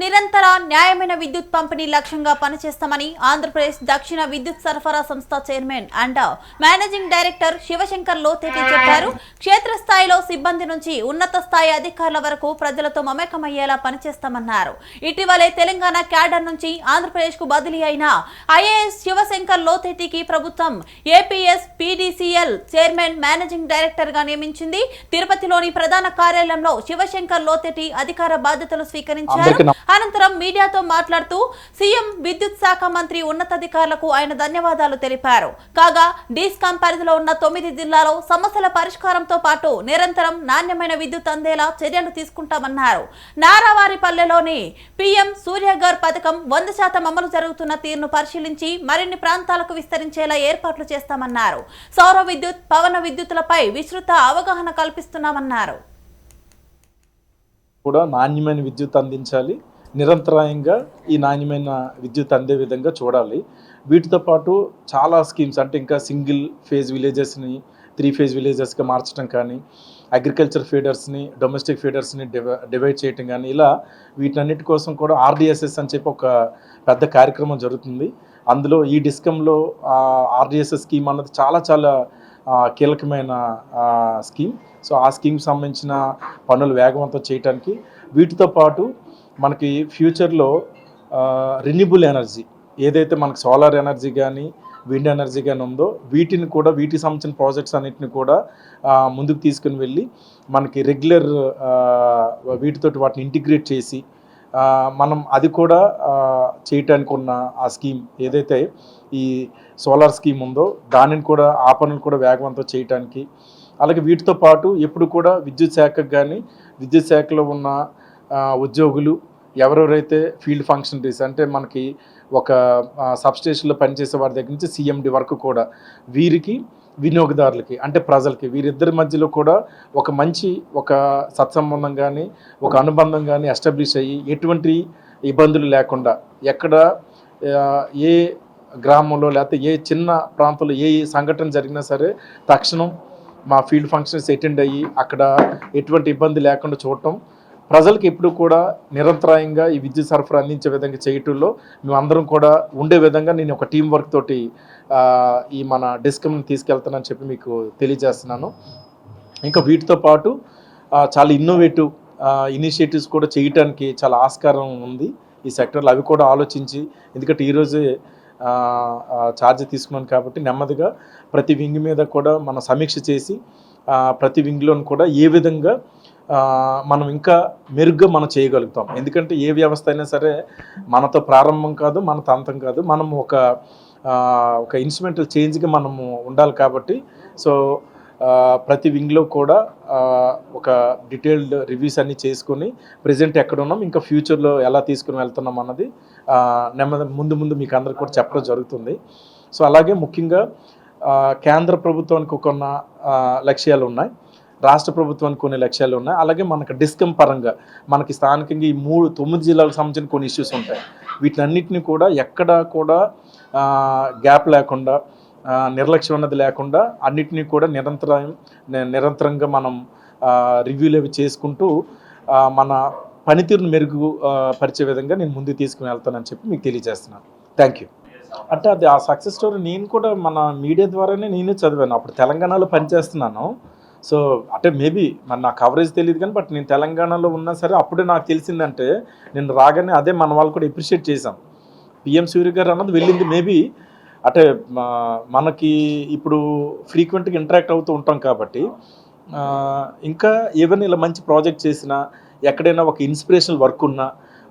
నిరంతర న్యాయమైన విద్యుత్ పంపిణీ లక్ష్యంగా పనిచేస్తామని ఆంధ్రప్రదేశ్ దక్షిణ విద్యుత్ సరఫరా సంస్థ chairman and managing director Sivasankar Lotheti చెప్పారు. క్షేత్రస్థాయిలో సిబ్బంది నుంచి ఉన్నత స్థాయి అధికారుల వరకు ప్రజలతో మమేకమయ్యేలా పనిచేస్తామన్నారు. ఇటీవలే తెలంగాణ క్యాడర్ నుంచి ఆంధ్రప్రదేశ్కు బదిలీ అయిన ఐఏఎస్ శివశంకర్ లోతేటికి ప్రభుత్వం ఏపీఎస్ పీడీసీఎల్ చైర్మన్ మేనేజింగ్ డైరెక్టర్గా నియమించింది. తిరుపతిలోని ప్రధాన కార్యాలయంలో శివశంకర్ లోతేటి అధికార బాధ్యతలు స్వీకరించారు. అనంతరం మీడియాతో మాట్లాడుతూ సీఎం విద్యుత్ శాఖ మంత్రి ఉన్నతాధికారులకు ఆయన ధన్యవాదాలు తెలిపారు. కాగా డీస్కాం పరిధిలో ఉన్న తొమ్మిది జిల్లాలో సమస్యల పరిష్కారంతో పాటు నిరంతరం నాణ్యమైన విద్యుత్ అందేలా చర్యలు తీసుకుంటామన్నారు. నారావారిపల్లెలోని పీఎం సూర్యగర్ పథకం వంద శాతం అమలు జరుగుతున్న తీరును పరిశీలించి మరిన్ని ప్రాంతాలకు విస్తరించేలా ఏర్పాట్లు చేస్తామన్నారు. సౌర విద్యుత్ పవన విద్యుత్తులపై విస్తృత అవగాహన కల్పిస్తున్నామన్నారు. కూడా నాణ్యమైన విద్యుత్ అందించాలి. నిరంతరాయంగా ఈ నాణ్యమైన విద్యుత్ అందే విధంగా చూడాలి. వీటితో పాటు చాలా స్కీమ్స్ అంటే ఇంకా సింగిల్ ఫేజ్ విలేజెస్ని త్రీ ఫేజ్ విలేజెస్గా మార్చడం కానీ అగ్రికల్చర్ ఫీడర్స్ని డొమెస్టిక్ ఫీడర్స్ని డివై డివైడ్ చేయటం కానీ ఇలా వీటన్నిటి కోసం కూడా ఆర్డిఎస్ఎస్ అని చెప్పి ఒక పెద్ద కార్యక్రమం జరుగుతుంది. అందులో ఈ డిస్కంలో ఆర్డిఎస్ఎస్ స్కీమ్ అన్నది చాలా చాలా కీలకమైన స్కీమ్. సో ఆ స్కీమ్ సంబంధించిన పనులు వేగవంతం చేయడానికి వీటితో పాటు మనకి ఫ్యూచర్లో రిన్యూబుల్ ఎనర్జీ ఏదైతే మనకు సోలార్ ఎనర్జీ కానీ విండ్ ఎనర్జీ కానీ ఉందో వీటిని కూడా వీటికి సంబంధించిన ప్రాజెక్ట్స్ అన్నిటిని కూడా ముందుకు తీసుకుని వెళ్ళి మనకి రెగ్యులర్ వీటితోటి వాటిని ఇంటిగ్రేట్ చేసి మనం అది కూడా చేయటానికి ఉన్న ఆ స్కీమ్ ఏదైతే ఈ సోలార్ స్కీమ్ ఉందో దానిని కూడా ఆ పనులు కూడా వేగవంతం చేయటానికి అలాగే వీటితో పాటు ఎప్పుడు కూడా విద్యుత్ శాఖకు కానీ విద్యుత్ శాఖలో ఉన్న ఉద్యోగులు ఎవరెవరైతే ఫీల్డ్ ఫంక్షనరీస్ అంటే మనకి ఒక సబ్స్టేషన్లో పనిచేసే వారి దగ్గర నుంచి సిఎండి వరకు కూడా వీరికి వినియోగదారులకి అంటే ప్రజలకి వీరిద్దరి మధ్యలో కూడా ఒక మంచి ఒక సత్సంబంధం కానీ ఒక అనుబంధం కానీ ఎస్టాబ్లిష్ అయ్యి ఎటువంటి ఇబ్బందులు లేకుండా ఎక్కడ ఏ గ్రామంలో లేకపోతే ఏ చిన్న ప్రాంతంలో ఏ సంఘటన జరిగినా సరే తక్షణం మా ఫీల్డ్ ఫంక్షన్స్ అటెండ్ అయ్యి అక్కడ ఎటువంటి ఇబ్బంది లేకుండా చూడటం ప్రజలకు ఎప్పుడు కూడా నిరంతరాయంగా ఈ విద్యుత్ సరఫరా అందించే విధంగా చేయటంలో మేమందరం కూడా ఉండే విధంగా నేను ఒక టీం వర్క్ తోటి ఈ మన డిస్కమ్ని తీసుకెళ్తానని చెప్పి మీకు తెలియజేస్తున్నాను. ఇంకా వీటితో పాటు చాలా ఇన్నోవేటివ్ ఇనిషియేటివ్స్ కూడా చేయటానికి చాలా ఆస్కారం ఉంది ఈ సెక్టర్లో అవి కూడా ఆలోచించి ఎందుకంటే ఈరోజే ఛార్జ్ తీసుకున్నాను కాబట్టి నెమ్మదిగా ప్రతి వింగ్ మీద కూడా మనం సమీక్ష చేసి ప్రతి వింగ్లోను కూడా ఏ విధంగా మనం ఇంకా మెరుగ్గా మనం చేయగలుగుతాం. ఎందుకంటే ఏ వ్యవస్థ అయినా సరే మనతో ప్రారంభం కాదు మనతో అంతం కాదు. మనం ఒక ఒక ఇన్స్ట్రుమెంటల్ చేంజ్గా మనము ఉండాలి కాబట్టి. సో ప్రతి వింగ్లో కూడా ఒక డీటెయిల్డ్ రివ్యూస్ అన్ని చేసుకొని ప్రజెంట్ ఎక్కడ ఉన్నాం ఇంకా ఫ్యూచర్లో ఎలా తీసుకుని వెళ్తున్నాం అన్నది నెమ్మది ముందు ముందు మీకు అందరికి కూడా చెప్పడం జరుగుతుంది. సో అలాగే ముఖ్యంగా కేంద్ర ప్రభుత్వానికి కొన్న లక్ష్యాలు ఉన్నాయి. రాష్ట్ర ప్రభుత్వానికి కొన్ని లక్ష్యాలు ఉన్నాయి. అలాగే మనకు డిస్కమ్ పరంగా మనకి స్థానికంగా ఈ మూడు తొమ్మిది జిల్లాలకు సంబంధించిన కొన్ని ఇష్యూస్ ఉంటాయి. వీటినన్నింటినీ కూడా ఎక్కడ కూడా గ్యాప్ లేకుండా నిర్లక్ష్యం అన్నది లేకుండా అన్నిటినీ కూడా నిరంతరం నిరంతరంగా మనం రివ్యూలు అవి చేసుకుంటూ మన పనితీరును మెరుగు పరిచే విధంగా నేను ముందుకు తీసుకుని వెళ్తానని చెప్పి మీకు తెలియజేస్తున్నాను. థ్యాంక్ యూ అంటే అది ఆ సక్సెస్ స్టోరీ నేను కూడా మన మీడియా ద్వారానే నేనే చదివాను. అప్పుడు తెలంగాణలో పనిచేస్తున్నాను. సో అంటే మేబీ మరి నా కవరేజ్ తెలియదు కానీ బట్ నేను తెలంగాణలో ఉన్నా సరే అప్పుడే నాకు తెలిసిందంటే నేను రాగానే అదే మన వాళ్ళు కూడా ఎప్రిషియేట్ చేశాం. పిఎం సూర్య గారు అన్నది వెళ్ళింది మేబీ అంటే మనకి ఇప్పుడు ఫ్రీక్వెంట్గా ఇంటరాక్ట్ అవుతూ ఉంటాం కాబట్టి ఇంకా ఏవైనా ఇలా మంచి ప్రాజెక్ట్ చేసినా ఎక్కడైనా ఒక ఇన్స్పిరేషనల్ వర్క్ ఉన్నా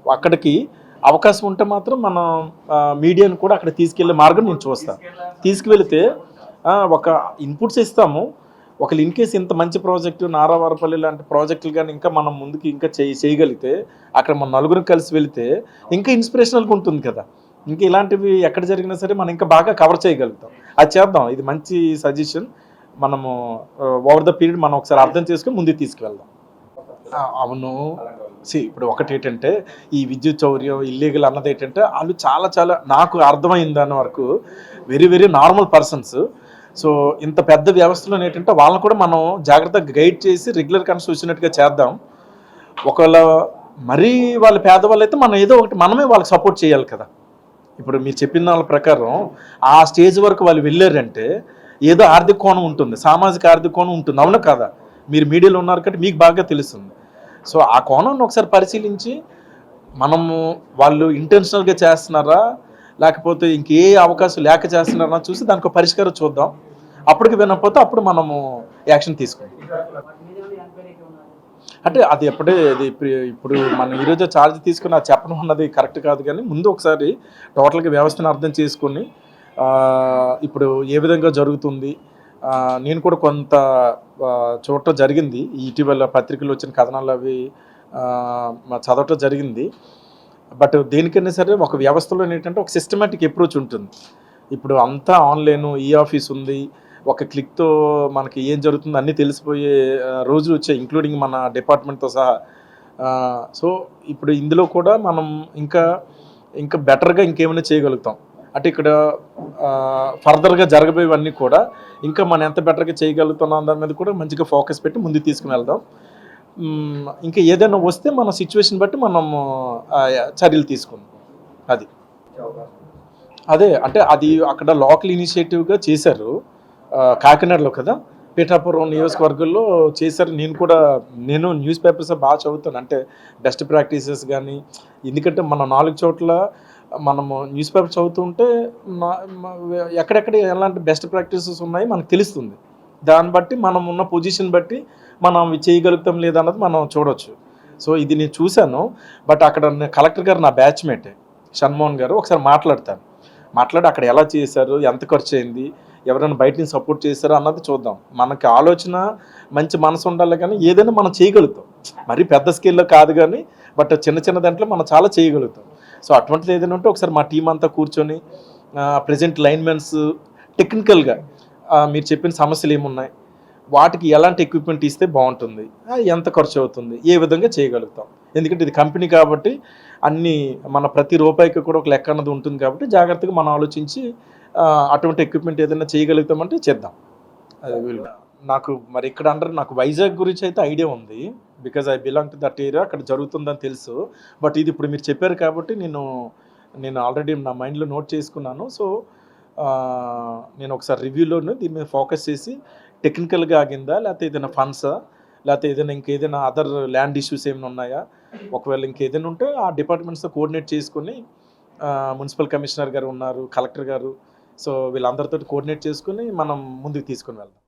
అక్కడికి అవకాశం ఉంటే మాత్రం మనం మీడియాను కూడా అక్కడ తీసుకెళ్ళే మార్గం నేను చూస్తాను తీసుకువెళితే ఒక ఇన్పుట్స్ ఇస్తాము. ఒకళ్ళు ఇన్ కేసు ఇంత మంచి ప్రాజెక్టు నారావారపల్లి లాంటి ప్రాజెక్టులు కానీ ఇంకా మనం ముందుకు ఇంకా చేయి చేయగలిగితే అక్కడ మన నలుగురు కలిసి వెళితే ఇంకా ఇన్స్పిరేషనల్గా ఉంటుంది కదా. ఇంకా ఇలాంటివి ఎక్కడ జరిగినా సరే మనం ఇంకా బాగా కవర్ చేయగలుగుతాం. అది చేద్దాం. ఇది మంచి సజెషన్ మనము ఓవర్ ద పీరియడ్ మనం ఒకసారి అర్థం చేసుకుని ముందుకు తీసుకువెళ్దాం. అవును. సి ఇప్పుడు ఒకటి ఏంటంటే ఈ విద్యుత్ చౌర్యం ఇల్లీగల్ అన్నది ఏంటంటే వాళ్ళు చాలా చాలా నాకు అర్థమైంది దాని వరకు very very normal persons so ఇంత పెద్ద వ్యవస్థలో ఏంటంటే వాళ్ళని కూడా మనం జాగ్రత్తగా గైడ్ చేసి రెగ్యులర్ కన్స్ వచ్చినట్టుగా చేద్దాం. ఒకవేళ మరీ వాళ్ళ పేదవాళ్ళు అయితే మనం ఏదో ఒకటి మనమే వాళ్ళకి సపోర్ట్ చేయాలి కదా. ఇప్పుడు మీరు చెప్పిన వాళ్ళ ప్రకారం ఆ స్టేజ్ వరకు వాళ్ళు వెళ్ళారంటే ఏదో ఆర్థిక కోణం ఉంటుంది సామాజిక ఆర్థిక కోణం ఉంటుంది. అవును కదా మీరు మీడియాలో ఉన్నారు కాబట్టి మీకు బాగా తెలుస్తుంది. సో ఆ కోణాన్ని ఒకసారి పరిశీలించి మనము వాళ్ళు ఇంటెన్షనల్గా చేస్తున్నారా లేకపోతే ఇంకే అవకాశం లేక చేస్తున్నారా చూసి దానికి పరిష్కారం చూద్దాం. అప్పటికి వినకపోతే అప్పుడు మనము యాక్షన్ తీసుకుంటాం. అంటే అది ఎప్పుడే అది ఇప్పుడు మనం ఈరోజు ఛార్జ్ తీసుకుని అది చెప్పడం అన్నది కరెక్ట్ కాదు కానీ ముందు ఒకసారి టోటల్గా వ్యవస్థను అర్థం చేసుకుని ఇప్పుడు ఏ విధంగా జరుగుతుంది నేను కూడా కొంత చూడటం జరిగింది. ఇటీవల పత్రికలు వచ్చిన కథనాలు అవి చదవటం జరిగింది. బట్ దేనికైనా సరే ఒక వ్యవస్థలో ఏంటంటే ఒక సిస్టమేటిక్ అప్రోచ్ ఉంటుంది. ఇప్పుడు అంతా ఆన్లైన్ ఈ ఆఫీస్ ఉంది ఒక క్లిక్తో మనకి ఏం జరుగుతుందో అన్నీ తెలిసిపోయే రోజులు వచ్చాయి ఇంక్లూడింగ్ మన డిపార్ట్మెంట్తో సహా. సో ఇప్పుడు ఇందులో కూడా మనం ఇంకా ఇంకా బెటర్గా ఇంకేమైనా చేయగలుగుతాం. అంటే ఇక్కడ ఫర్దర్గా జరగబోయేవన్నీ కూడా ఇంకా మనం ఎంత బెటర్గా చేయగలుగుతున్నాం దాని మీద కూడా మంచిగా ఫోకస్ పెట్టి ముందుకు తీసుకుని వెళ్దాం. ఇంకా ఏదైనా వస్తే మన సిచ్యువేషన్ బట్టి మనం చర్యలు తీసుకుందాం. అది. అదే అంటే అది అక్కడ లోకల్ ఇనిషియేటివ్గా చేశారు. కాకినాడలో కదా? పీఠాపురం నియోజకవర్గంలో చేశారు. నేను కూడా నేను న్యూస్ పేపర్స్ బాగా చదువుతాను. అంటే బెస్ట్ ప్రాక్టీసెస్ కానీ ఎందుకంటే మన నాలుగు చోట్ల మనము న్యూస్ పేపర్ చదువుతుంటే ఎక్కడెక్కడ ఎలాంటి బెస్ట్ ప్రాక్టీసెస్ ఉన్నాయి మనకు తెలుస్తుంది. దాన్ని బట్టి మనం ఉన్న పొజిషన్ బట్టి మనం చేయగలుగుతాం లేదన్నది మనం చూడవచ్చు సో ఇది నేను చూశాను. బట్ అక్కడ కలెక్టర్ గారు నా బ్యాచ్మేటే షణ్మోహన్ గారు ఒకసారి మాట్లాడతాను. మాట్లాడి అక్కడ ఎలా చేశారు ఎంత ఖర్చు అయింది ఎవరైనా బయట నుంచి సపోర్ట్ చేశారో అన్నది చూద్దాం. మనకి ఆలోచన మంచి మనసు ఉండాలి కానీ ఏదైనా మనం చేయగలుగుతాం. మరి పెద్ద స్కేల్లో కాదు కానీ బట్ చిన్న చిన్న దాంట్లో మనం చాలా చేయగలుగుతాం. సో అటువంటిది ఏదైనా ఉంటే ఒకసారి మా టీం అంతా కూర్చొని ప్రజెంట్ లైన్మెన్స్ టెక్నికల్గా మీరు చెప్పిన సమస్యలు ఏమున్నాయి? వాటికి ఎలాంటి ఎక్విప్మెంట్ ఇస్తే బాగుంటుంది? ఎంత ఖర్చు అవుతుంది? ఏ విధంగా చేయగలుగుతాం? ఎందుకంటే ఇది కంపెనీ కాబట్టి అన్ని మన ప్రతి రూపాయికి కూడా ఒక లెక్క అన్నది ఉంటుంది కాబట్టి జాగ్రత్తగా మనం ఆలోచించి అటువంటి ఎక్విప్మెంట్ ఏదైనా చేయగలుగుతామంటే చేద్దాం. అది నాకు మరి ఇక్కడ అండర్ నాకు వైజాగ్ గురించి అయితే ఐడియా ఉంది. Because I belong to that area అక్కడ జరుగుతుందని తెలుసు. బట్ ఇది ఇప్పుడు మీరు చెప్పారు కాబట్టి నేను నేను ఆల్రెడీ నా మైండ్లో నోట్ చేసుకున్నాను. సో నేను ఒకసారి రివ్యూలోను దీని మీద ఫోకస్ చేసి టెక్నికల్గా ఆగిందా లేకపోతే ఏదైనా ఫండ్సా లేకపోతే ఏదైనా ఇంకేదైనా అదర్ ల్యాండ్ ఇష్యూస్ ఏమైనా ఉన్నాయా? ఒకవేళ ఇంకేదైనా ఉంటే ఆ డిపార్ట్మెంట్స్తో కోఆర్డినేట్ చేసుకొని మున్సిపల్ కమిషనర్ గారు ఉన్నారు కలెక్టర్ గారు సో వీళ్ళందరితో కోఆర్డినేట్ చేసుకుని మనం ముందుకు తీసుకుని వెళ్దాం.